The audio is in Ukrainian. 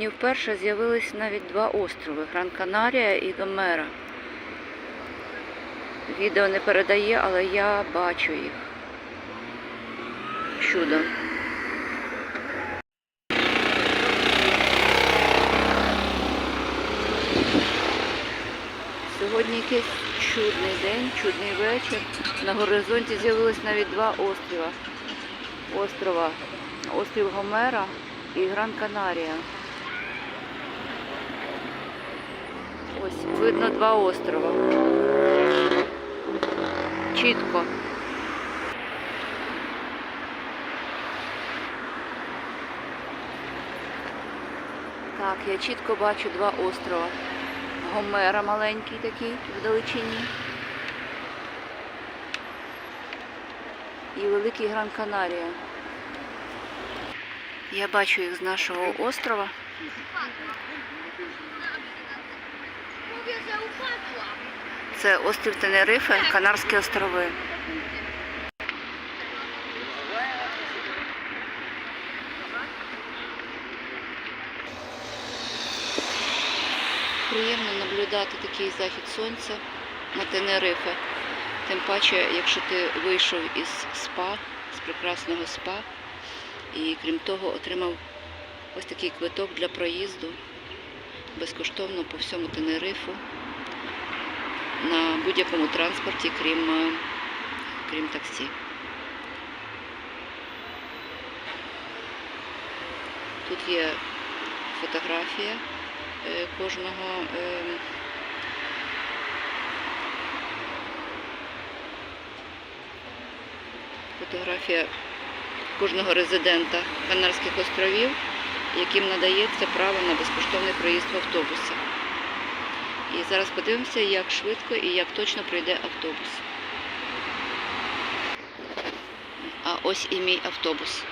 вперше з'явились навіть два острови Гран Канарія і Гомера. Відео не передає, але я бачу їх. Чудо. Сьогодні якийсь чудний день, чудний вечір. На горизонті з'явилось навіть два острова. Острова. Острів Гомера і Гран Канарія. Видно два острова. Чітко. Так, я чітко бачу два острова. Гомера маленький такий вдалечині. І великий Гран Канарія. Я бачу їх з нашого острова. Це острів Тенерифе, Канарські острови. Приємно наблюдати такий захід сонця на Тенерифе. Тим паче, якщо ти вийшов із спа, з прекрасного спа, і крім того отримав ось такий квиток для проїзду безкоштовно по всьому Тенерифу на будь-якому транспорті, крім, е, крім таксі. Тут є фотографія е, кожного. е, Фотографія кожного резидента Канарських островів, яким надається право на безкоштовний проїзд в автобусі. І зараз подивимося, як швидко і як точно пройде автобус. А ось і мій автобус.